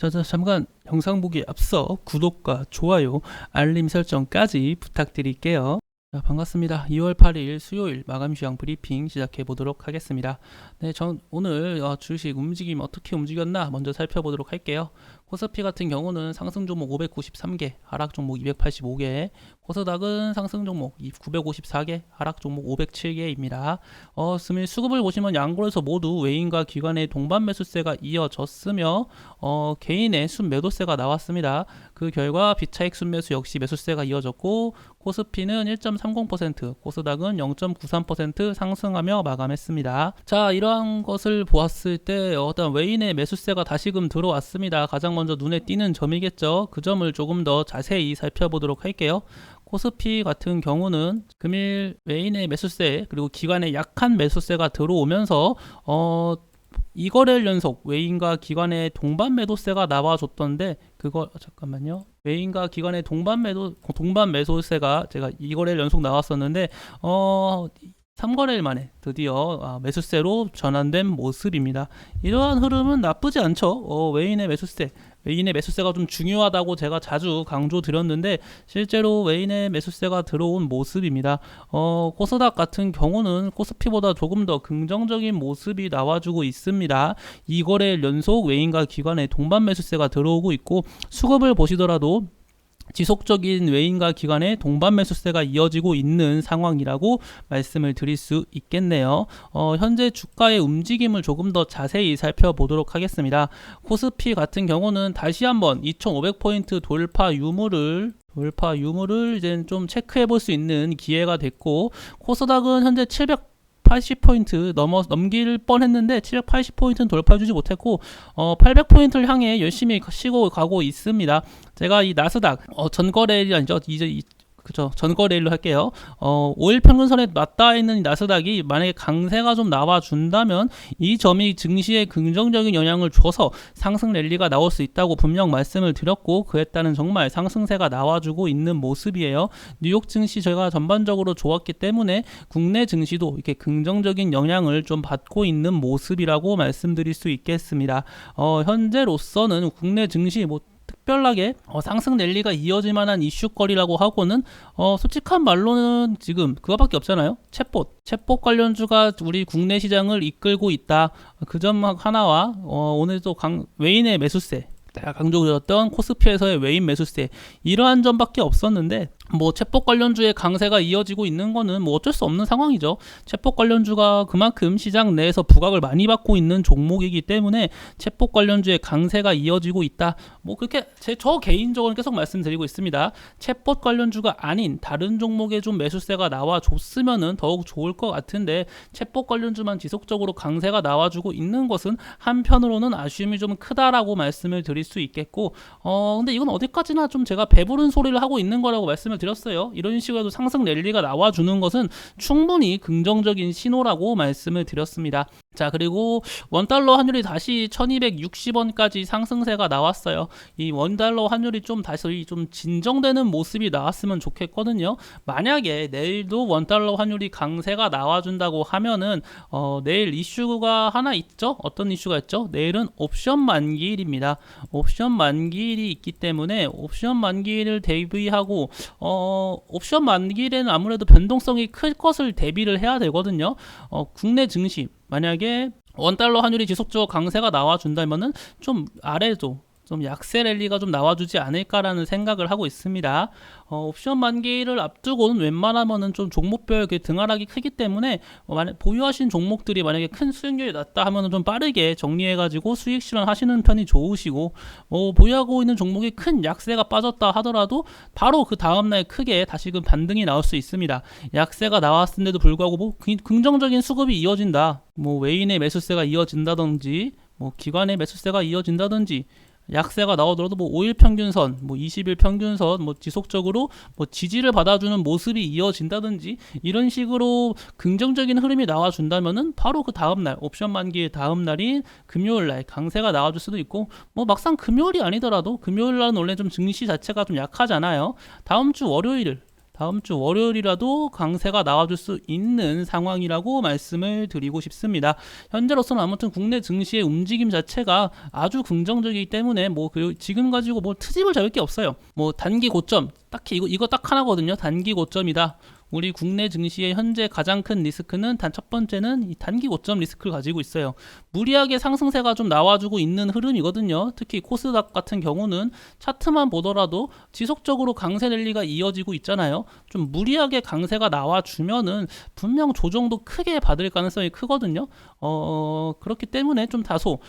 자, 자, 잠깐 영상 보기에 앞서 구독과 좋아요, 알림 설정까지 부탁드릴게요. 자, 반갑습니다. 2월 8일 수요일 마감 시황 브리핑 시작해 보도록 하겠습니다. 네, 전 오늘 어, 주식 움직임 어떻게 움직였나 먼저 살펴보도록 할게요. 코스피 같은 경우는 상승 종목 593개, 하락 종목 285개, 코스닥은 상승 종목 954개, 하락 종목 507개입니다. 어, 스밀 수급을 보시면 양골에서 모두 외인과 기관의 동반 매수세가 이어졌으며 어, 개인의 순 매도세가 나왔습니다. 그 결과 비차익 순매수 역시 매수세가 이어졌고 코스피는 1.30%, 코스닥은 0.93% 상승하며 마감했습니다. 자, 이러한 것을 보았을 때 어떤 외인의 매수세가 다시금 들어왔습니다. 가장 먼저 눈에 띄는 점이겠죠. 그 점을 조금 더 자세히 살펴보도록 할게요. 코스피 같은 경우는 금일 외인의 매수세 그리고 기관의 약한 매수세가 들어오면서 어 이거래일 연속 외인과 기관의 동반 매도세가 나와줬던데 그거 잠깐만요. 외인과 기관의 동반 매도 동반 매도세가 제가 이거래일 연속 나왔었는데 어 3거래일 만에 드디어 아, 매수세로 전환된 모습입니다. 이러한 흐름은 나쁘지 않죠. 어, 외인의 매수세, 외인의 매수세가 좀 중요하다고 제가 자주 강조드렸는데 실제로 외인의 매수세가 들어온 모습입니다. 어, 코스닥 같은 경우는 코스피보다 조금 더 긍정적인 모습이 나와주고 있습니다. 2거래일 연속 외인과 기관의 동반 매수세가 들어오고 있고 수급을 보시더라도 지속적인 외인과 기관의 동반 매수세가 이어지고 있는 상황이라고 말씀을 드릴 수 있겠네요. 어, 현재 주가의 움직임을 조금 더 자세히 살펴보도록 하겠습니다. 코스피 같은 경우는 다시 한번 2,500포인트 돌파 유무를 돌파 유무를 이제 좀 체크해 볼 수 있는 기회가 됐고 코스닥은 현재 700 80포인트 넘어 넘길 뻔했는데 780포인트는 돌파해주지 못했고 어 800포인트를 향해 열심히 쉬고 가고 있습니다. 제가 이 나스닥 어 전거래일이 아니죠. 이제 그죠 전거래일로 할게요. 어 5일 평균선에 맞닿아 있는 나스닥이 만약에 강세가 좀 나와 준다면 이 점이 증시에 긍정적인 영향을 줘서 상승 랠리가 나올 수 있다고 분명 말씀을 드렸고 그에 따른 정말 상승세가 나와주고 있는 모습이에요. 뉴욕 증시 저희가 전반적으로 좋았기 때문에 국내 증시도 이렇게 긍정적인 영향을 좀 받고 있는 모습이라고 말씀드릴 수 있겠습니다. 어 현재로서는 국내 증시 뭐 특별하게 어, 상승 랠리가 이어질 만한 이슈거리라고 하고는 어, 솔직한 말로는 지금 그거밖에 없잖아요. 챗봇, 챗봇 관련주가 우리 국내 시장을 이끌고 있다. 그 점 하나와 어, 오늘도 강, 외인의 매수세 제가 강조드렸던 코스피에서의 외인 매수세 이러한 점밖에 없었는데 뭐 채폭 관련주의 강세가 이어지고 있는 거는 뭐 어쩔 수 없는 상황이죠. 채폭 관련주가 그만큼 시장 내에서 부각을 많이 받고 있는 종목이기 때문에 채폭 관련주의 강세가 이어지고 있다. 뭐 그렇게 제 저 개인적으로 계속 말씀드리고 있습니다. 채폭 관련주가 아닌 다른 종목에 좀 매수세가 나와 줬으면은 더욱 좋을 것 같은데 채폭 관련주만 지속적으로 강세가 나와주고 있는 것은 한편으로는 아쉬움이 좀 크다라고 말씀을 드릴 수 있겠고 어 근데 이건 어디까지나 좀 제가 배부른 소리를 하고 있는 거라고 말씀을 드렸어요. 이런 식으로 상승 랠리가 나와주는 것은 충분히 긍정적인 신호라고 말씀을 드렸습니다. 자, 그리고 원달러 환율이 다시 1260원까지 상승세가 나왔어요. 이 원달러 환율이 좀 다시 좀 진정되는 모습이 나왔으면 좋겠거든요. 만약에 내일도 원달러 환율이 강세가 나와준다고 하면은, 어, 내일 이슈가 하나 있죠? 어떤 이슈가 있죠? 내일은 옵션 만기일입니다. 옵션 만기일이 있기 때문에 옵션 만기일을 대비하고, 어, 옵션 만기일에는 아무래도 변동성이 클 것을 대비를 해야 되거든요. 어, 국내 증시, 만약에 원달러 환율이 지속적으로 강세가 나와준다면은 좀 아래도 좀 약세 랠리가 좀 나와주지 않을까라는 생각을 하고 있습니다. 어, 옵션 만기를 앞두고는 웬만하면은 좀 종목별 그 등하락이 크기 때문에 어, 만약 보유하신 종목들이 만약에 큰 수익률이 낮다 하면은 좀 빠르게 정리해가지고 수익 실현하시는 편이 좋으시고 어, 보유하고 있는 종목이 큰 약세가 빠졌다 하더라도 바로 그 다음날 크게 다시금 반등이 나올 수 있습니다. 약세가 나왔음에도 불구하고 뭐 긍정적인 수급이 이어진다. 뭐 외인의 매수세가 이어진다든지 뭐 기관의 매수세가 이어진다든지 약세가 나오더라도 뭐 5일 평균선, 뭐 20일 평균선, 뭐 지속적으로 뭐 지지를 받아주는 모습이 이어진다든지 이런 식으로 긍정적인 흐름이 나와준다면은 바로 그 다음날 옵션 만기 다음 날인 금요일날 강세가 나와줄 수도 있고 뭐 막상 금요일이 아니더라도 금요일날은 원래 좀 증시 자체가 좀 약하잖아요. 다음 주 월요일 다음 주 월요일이라도 강세가 나와줄 수 있는 상황이라고 말씀을 드리고 싶습니다. 현재로서는 아무튼 국내 증시의 움직임 자체가 아주 긍정적이기 때문에 뭐그 지금 가지고 뭐 트집을 잡을 게 없어요. 뭐 단기 고점 딱히 이거 이거 딱 하나거든요. 단기 고점이다. 우리 국내 증시의 현재 가장 큰 리스크는 단 첫 번째는 이 단기 고점 리스크를 가지고 있어요. 무리하게 상승세가 좀 나와주고 있는 흐름이거든요. 특히 코스닥 같은 경우는 차트만 보더라도 지속적으로 강세 랠리가 이어지고 있잖아요. 좀 무리하게 강세가 나와주면은 분명 조정도 크게 받을 가능성이 크거든요. 어, 그렇기 때문에 좀 다소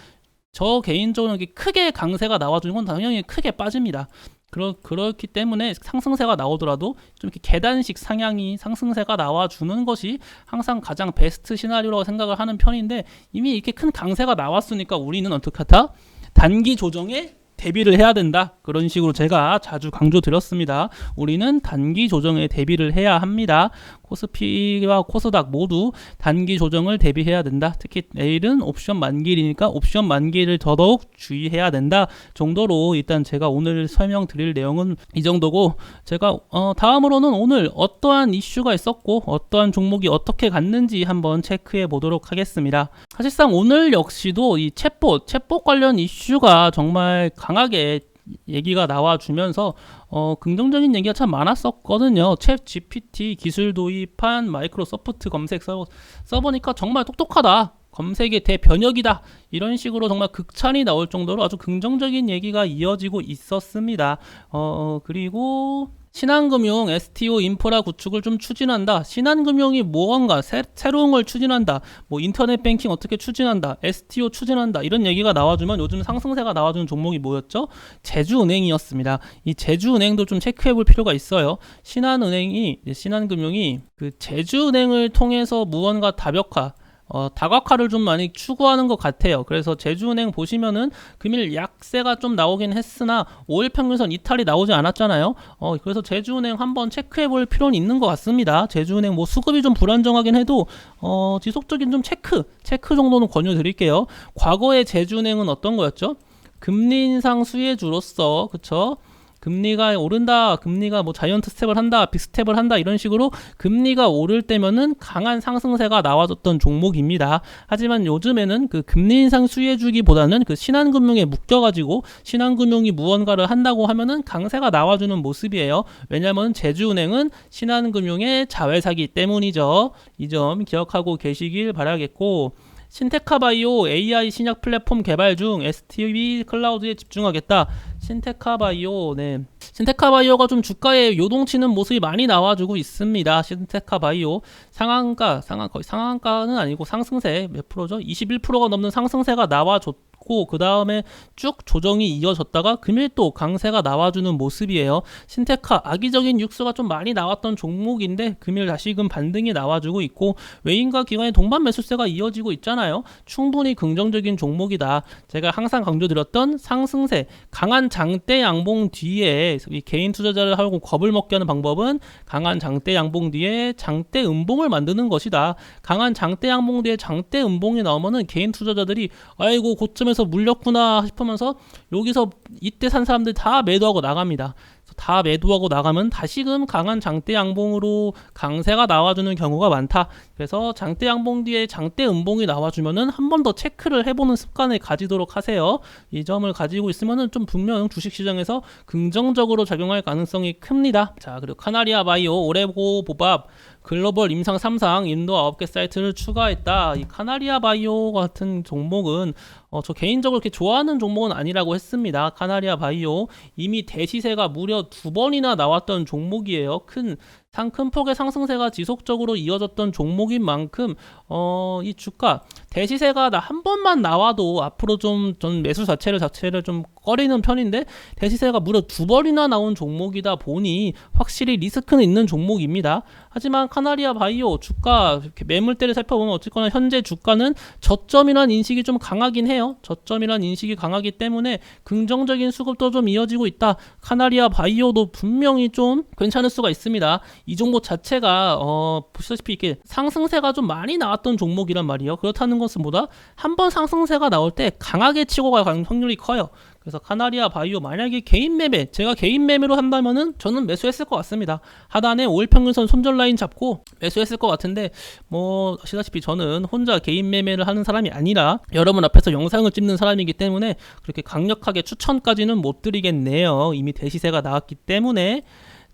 저 개인적으로 크게 강세가 나와주는 건 당연히 크게 빠집니다. 그렇, 그렇기 때문에 상승세가 나오더라도 좀 이렇게 계단식 상향이 상승세가 나와주는 것이 항상 가장 베스트 시나리오라고 생각을 하는 편인데 이미 이렇게 큰 강세가 나왔으니까 우리는 어떻게 하다? 단기 조정에 대비를 해야 된다. 그런 식으로 제가 자주 강조드렸습니다. 우리는 단기 조정에 대비를 해야 합니다. 코스피와 코스닥 모두 단기 조정을 대비해야 된다. 특히 내일은 옵션 만기일이니까 옵션 만기를 더더욱 주의해야 된다. 정도로 일단 제가 오늘 설명드릴 내용은 이 정도고 제가 어, 다음으로는 오늘 어떠한 이슈가 있었고 어떠한 종목이 어떻게 갔는지 한번 체크해 보도록 하겠습니다. 사실상 오늘 역시도 이 챗봇, 챗봇 관련 이슈가 정말 강하게 얘기가 나와주면서 어, 긍정적인 얘기가 참 많았었거든요. 챗 GPT 기술 도입한 마이크로소프트 검색 서, 써보니까 정말 똑똑하다. 검색의 대변혁이다. 이런 식으로 정말 극찬이 나올 정도로 아주 긍정적인 얘기가 이어지고 있었습니다. 어, 그리고 신한금융 STO 인프라 구축을 좀 추진한다. 신한금융이 무언가 새, 새로운 걸 추진한다. 뭐 인터넷 뱅킹 어떻게 추진한다. STO 추진한다. 이런 얘기가 나와주면 요즘 상승세가 나와주는 종목이 뭐였죠? 제주은행이었습니다. 이 제주은행도 좀 체크해 볼 필요가 있어요. 신한은행이 신한금융이 그 제주은행을 통해서 무언가 다벽화 어, 다각화를 좀 많이 추구하는 것 같아요. 그래서 제주은행 보시면은 금일 약세가 좀 나오긴 했으나 5일 평균선 이탈이 나오지 않았잖아요. 어, 그래서 제주은행 한번 체크해 볼 필요는 있는 것 같습니다. 제주은행 뭐 수급이 좀 불안정하긴 해도 어, 지속적인 좀 체크, 체크 정도는 권유 드릴게요. 과거의 제주은행은 어떤 거였죠? 금리 인상 수혜주로서 그쵸? 금리가 오른다, 금리가 뭐 자이언트 스텝을 한다, 빅스텝을 한다 이런 식으로 금리가 오를 때면은 강한 상승세가 나와줬던 종목입니다. 하지만 요즘에는 그 금리 인상 수혜주기보다는 그 신한금융에 묶여가지고 신한금융이 무언가를 한다고 하면은 강세가 나와주는 모습이에요. 왜냐하면 제주은행은 신한금융의 자회사기 때문이죠. 이 점 기억하고 계시길 바라겠고. 신테카바이오 AI 신약 플랫폼 개발 중 STV 클라우드에 집중하겠다. 신테카바이오, 네. 신테카바이오가 좀 주가에 요동치는 모습이 많이 나와주고 있습니다. 신테카바이오 상한가, 상한 거의 상한가는 아니고 상승세 몇 프로죠? 21%가 넘는 상승세가 나와줬. 그 다음에 쭉 조정이 이어졌다가 금일 또 강세가 나와주는 모습이에요. 신테카 악의적인 뉴스가 좀 많이 나왔던 종목인데 금일 다시금 반등이 나와주고 있고 외인과 기관의 동반 매수세가 이어지고 있잖아요. 충분히 긍정적인 종목이다. 제가 항상 강조드렸던 상승세 강한 장대 양봉 뒤에 개인 투자자를 하고 겁을 먹게 하는 방법은 강한 장대 양봉 뒤에 장대 음봉을 만드는 것이다. 강한 장대 양봉 뒤에 장대 음봉이 나오면은 개인 투자자들이 아이고 고점에서 여기서 물렸구나 싶으면서 여기서 이때 산 사람들 다 매도하고 나갑니다. 다 매도하고 나가면 다시금 강한 장대 양봉으로 강세가 나와주는 경우가 많다. 그래서 장대 양봉 뒤에 장대 음봉이 나와주면은 한 번 더 체크를 해보는 습관을 가지도록 하세요. 이 점을 가지고 있으면은 좀 분명 주식시장에서 긍정적으로 작용할 가능성이 큽니다. 자 그리고 카나리아 바이오 오레고 보밥 글로벌 임상 3상 인도 9개 사이트를 추가했다. 이 카나리아 바이오 같은 종목은 어, 저 개인적으로 그렇게 좋아하는 종목은 아니라고 했습니다. 카나리아 바이오 이미 대시세가 무려 두 번이나 나왔던 종목이에요. 큰 상큰 폭의 상승세가 지속적으로 이어졌던 종목인 만큼 어, 이 주가 대시세가 나 한 번만 나와도 앞으로 좀 전 매수 자체를 자체를 좀 꺼리는 편인데 대시세가 무려 두 번이나 나온 종목이다 보니 확실히 리스크는 있는 종목입니다. 하지만 카나리아 바이오 주가 매물대를 살펴보면 어쨌거나 현재 주가는 저점이란 인식이 좀 강하긴 해요. 저점이란 인식이 강하기 때문에 긍정적인 수급도 좀 이어지고 있다. 카나리아 바이오도 분명히 좀 괜찮을 수가 있습니다. 이 종목 자체가 어, 보시다시피 이렇게 상승세가 좀 많이 나왔던 종목이란 말이에요. 그렇다는 것은 뭐다? 한 번 상승세가 나올 때 강하게 치고 갈 확률이 커요. 그래서 카나리아 바이오 만약에 개인 매매 제가 개인 매매로 한다면은 저는 매수했을 것 같습니다. 하단에 5일 평균선 손절 라인 잡고 매수했을 것 같은데 뭐 아시다시피 저는 혼자 개인 매매를 하는 사람이 아니라 여러분 앞에서 영상을 찍는 사람이기 때문에 그렇게 강력하게 추천까지는 못 드리겠네요. 이미 대시세가 나왔기 때문에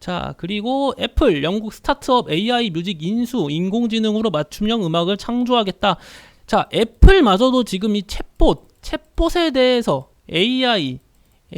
자, 그리고 애플, 영국 스타트업 AI 뮤직 인수, 인공지능으로 맞춤형 음악을 창조하겠다. 자, 애플마저도 지금 이 챗봇, 챗봇에 대해서 AI,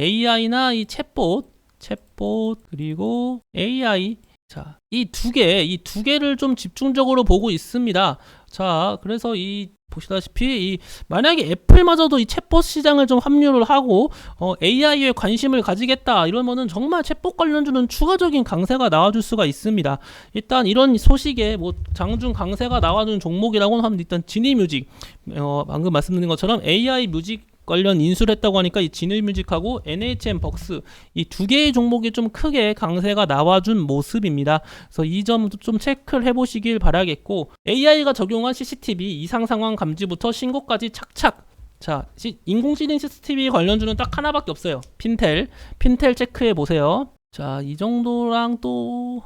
AI나 이 챗봇, 챗봇, 그리고 AI. 자, 이 두 개, 이 두 개를 좀 집중적으로 보고 있습니다. 자, 그래서 이 보시다시피 이 만약에 애플마저도 이 챗봇 시장을 좀 합류를 하고 어, AI에 관심을 가지겠다 이러면은 정말 챗봇 관련주는 추가적인 강세가 나와줄 수가 있습니다. 일단 이런 소식에 뭐 장중 강세가 나와준 종목이라고는 하면 일단 지니뮤직 어, 방금 말씀드린 것처럼 AI 뮤직 관련 인수를 했다고 하니까 이 지니뮤직하고 NHN 벅스 이 두 개의 종목이 좀 크게 강세가 나와준 모습입니다. 그래서 이 점도 좀 체크를 해보시길 바라겠고 AI가 적용한 CCTV 이상 상황 감지부터 신고까지 착착 자, 시- 인공지능 CCTV 관련주는 딱 하나밖에 없어요. 핀텔. 핀텔 체크해 보세요. 자, 이 정도랑 또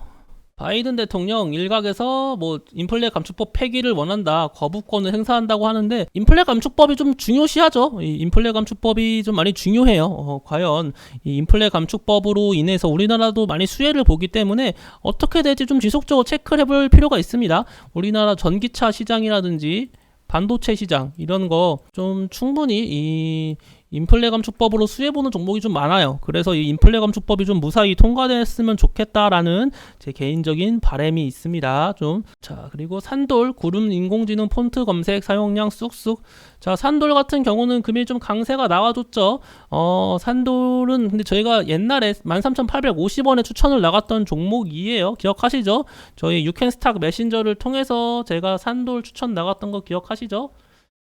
바이든 대통령 일각에서 뭐 인플레 감축법 폐기를 원한다, 거부권을 행사한다고 하는데 인플레 감축법이 좀 중요시하죠. 이 인플레 감축법이 좀 많이 중요해요. 어, 과연 이 인플레 감축법으로 인해서 우리나라도 많이 수혜를 보기 때문에 어떻게 될지 좀 지속적으로 체크를 해볼 필요가 있습니다. 우리나라 전기차 시장이라든지 반도체 시장 이런 거 좀 충분히 이 인플레 감축법으로 수혜 보는 종목이 좀 많아요. 그래서 이 인플레 감축법이 좀 무사히 통과됐으면 좋겠다라는 제 개인적인 바람이 있습니다. 좀 자 그리고 산돌 구름 인공지능 폰트 검색 사용량 쑥쑥 자 산돌 같은 경우는 금일 좀 강세가 나와줬죠. 어 산돌은 근데 저희가 옛날에 13,850원에 추천을 나갔던 종목이에요. 기억하시죠? 저희 유캔스탁 메신저를 통해서 제가 산돌 추천 나갔던 거 기억하시죠?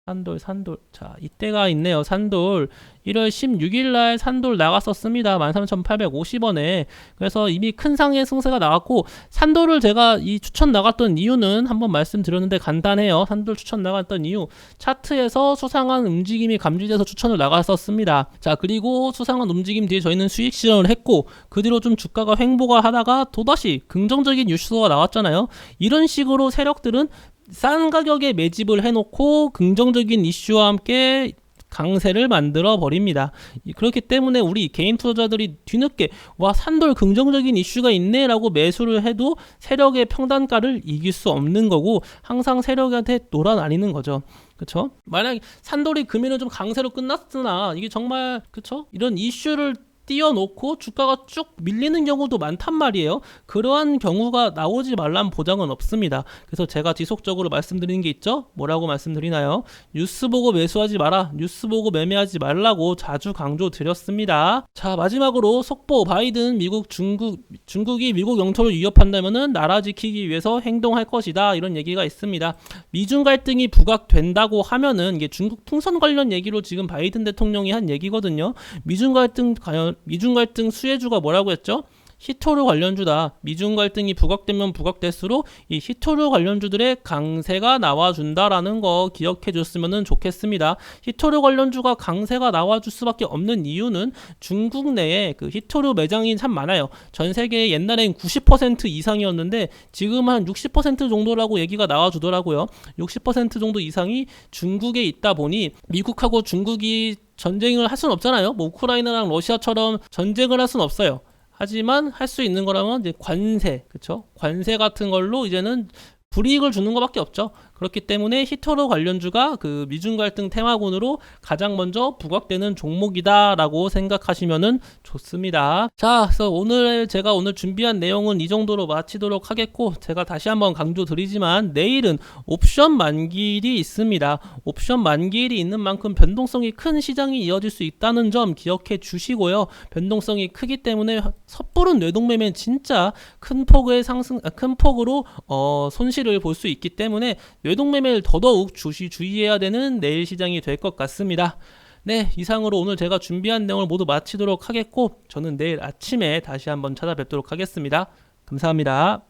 산돌 산돌. 자 이때가 있네요. 산돌. 1월 16일 날 산돌 나갔었습니다. 13,850원에. 그래서 이미 큰 상의 승세가 나왔고 산돌을 제가 이 추천 나갔던 이유는 한번 말씀드렸는데 간단해요. 산돌 추천 나갔던 이유. 차트에서 수상한 움직임이 감지돼서 추천을 나갔었습니다. 자 그리고 수상한 움직임 뒤에 저희는 수익 실현을 했고 그 뒤로 좀 주가가 횡보가 하다가 또다시 긍정적인 뉴스가 나왔잖아요. 이런 식으로 세력들은 싼 가격에 매집을 해놓고 긍정적인 이슈와 함께 강세를 만들어 버립니다. 이- 그렇기 때문에 우리 개인 투자자들이 뒤늦게 와 산돌 긍정적인 이슈가 있네라고 매수를 해도 세력의 평단가를 이길 수 없는 거고 항상 세력한테 놀아나리는 거죠. 그쵸? 만약 산돌이 금일은 좀 강세로 끝났으나 이게 정말 그쵸? 이런 이슈를 띄워놓고 주가가 쭉 밀리는 경우도 많단 말이에요. 그러한 경우가 나오지 말란 보장은 없습니다. 그래서 제가 지속적으로 말씀드리는 게 있죠. 뭐라고 말씀드리나요? 뉴스 보고 매수하지 마라. 뉴스 보고 매매하지 말라고 자주 강조 드렸습니다. 자 마지막으로 속보 바이든 미국 중국 중국이 미국 영토를 위협한다면은 나라 지키기 위해서 행동할 것이다 이런 얘기가 있습니다. 미중 갈등이 부각된다고 하면은 이게 중국 통선 관련 얘기로 지금 바이든 대통령이 한 얘기거든요. 미중 갈등 과연 미중 갈등 수혜주가 뭐라고 했죠? 히토르 관련주다. 미중 갈등이 부각되면 부각될수록 이 히토르 관련주들의 강세가 나와준다라는 거 기억해 줬으면 좋겠습니다. 히토르 관련주가 강세가 나와줄 수밖에 없는 이유는 중국 내에 그 히토르 매장이 참 많아요. 전 세계 옛날엔 90% 이상이었는데 지금 한 60% 정도라고 얘기가 나와주더라고요. 60% 정도 이상이 중국에 있다 보니 미국하고 중국이 전쟁을 할 수는 없잖아요. 뭐 우크라이나랑 러시아처럼 전쟁을 할 수는 없어요. 하지만 할 수 있는 거라면 이제 관세, 그렇죠? 관세 같은 걸로 이제는 불이익을 주는 것밖에 없죠. 그렇기 때문에 히토르 관련주가 그 미중 갈등 테마군으로 가장 먼저 부각되는 종목이다라고 생각하시면은 좋습니다. 자, 그래서 오늘 제가 오늘 준비한 내용은 이 정도로 마치도록 하겠고 제가 다시 한번 강조드리지만 내일은 옵션 만기일이 있습니다. 옵션 만기일이 있는 만큼 변동성이 큰 시장이 이어질 수 있다는 점 기억해 주시고요. 변동성이 크기 때문에 섣부른 뇌동매매는 진짜 큰 폭의 상승, 아, 큰 폭으로 어, 손실을 볼 수 있기 때문에 뇌동매매를 더더욱 주시 주의해야 되는 내일 시장이 될 것 같습니다. 네, 이상으로 오늘 제가 준비한 내용을 모두 마치도록 하겠고 저는 내일 아침에 다시 한번 찾아뵙도록 하겠습니다. 감사합니다.